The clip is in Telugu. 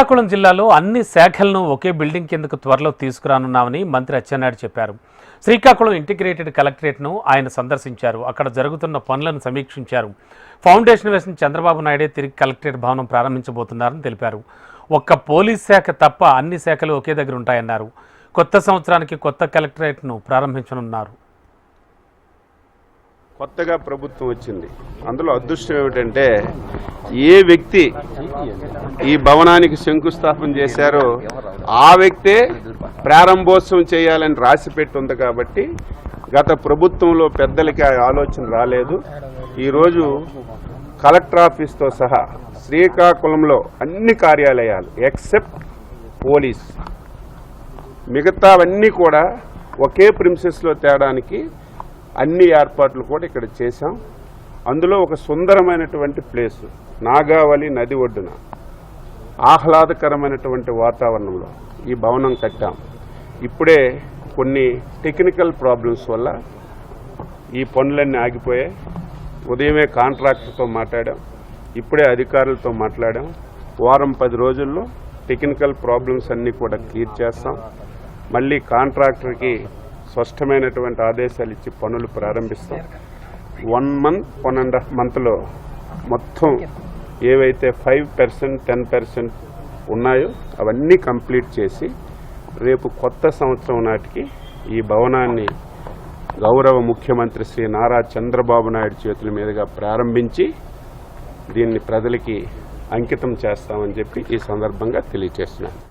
శ్రీకాకుళం జిల్లాలో అన్ని శాఖలను ఒకే బిల్డింగ్ కిందకు త్వరలో తీసుకురానున్నామని మంత్రి అచ్చెన్నాయుడు చెప్పారు. శ్రీకాకుళం ఇంటిగ్రేటెడ్ కలెక్టరేట్ను ఆయన సందర్శించారు. అక్కడ జరుగుతున్న పనులను సమీక్షించారు. ఫౌండేషన్ వేసిన చంద్రబాబు నాయుడే తిరిగి కలెక్టరేట్ భవనం ప్రారంభించబోతున్నారని తెలిపారు. ఒక్క పోలీస్ శాఖ తప్ప అన్ని శాఖలు ఒకే దగ్గర ఉంటాయన్నారు. కొత్త సంవత్సరానికి కొత్త కలెక్టరేట్ను ప్రారంభించనున్నారు. కొత్తగా ప్రభుత్వం వచ్చింది. అందులో అదృష్టం ఏమిటంటే ఏ వ్యక్తి ఈ భవనానికి శంకుస్థాపన చేశారో ఆ వ్యక్తే ప్రారంభోత్సవం చేయాలని రాసిపెట్టి ఉంది కాబట్టి గత ప్రభుత్వంలో పెద్దలకి ఆ ఆలోచన రాలేదు. ఈరోజు కలెక్టర్ ఆఫీస్తో సహా శ్రీకాకుళంలో అన్ని కార్యాలయాలు ఎక్సెప్ట్ పోలీస్. మిగతావన్నీ కూడా ఒకే ప్రిన్సెస్లో తేడానికి అన్ని ఏర్పాట్లు కూడా ఇక్కడ చేశాం. అందులో ఒక సుందరమైనటువంటి ప్లేసు నాగావళి నది ఒడ్డున. ఆహ్లాదకరమైనటువంటి వాతావరణంలో ఈ భవనం కట్టాం. ఇప్పుడే కొన్ని టెక్నికల్ ప్రాబ్లమ్స్ వల్ల ఈ పనులన్నీ ఆగిపోయాయి. ఉదయమే కాంట్రాక్టర్తో మాట్లాడాం. ఇప్పుడే అధికారులతో మాట్లాడాం. వారం పది రోజుల్లో టెక్నికల్ ప్రాబ్లమ్స్ అన్నీ కూడా క్లియర్ చేస్తాం. మళ్ళీ కాంట్రాక్టర్కి స్పష్టమైనటువంటి ఆదేశాలు ఇచ్చి పనులు ప్రారంభిస్తాం. One month one and half మంత్లో మొత్తం ఏవైతే ఫైవ్ పర్సెంట్ టెన్ పర్సెంట్ ఉన్నాయో అవన్నీ కంప్లీట్ చేసి రేపు కొత్త సంవత్సరం నాటికి ఈ భవనాన్ని గౌరవ ముఖ్యమంత్రి శ్రీ నారా చంద్రబాబు నాయుడు చేతుల మీదుగా ప్రారంభించి దీన్ని ప్రజలకి అంకితం చేస్తామని చెప్పి ఈ సందర్భంగా తెలియజేస్తున్నాను.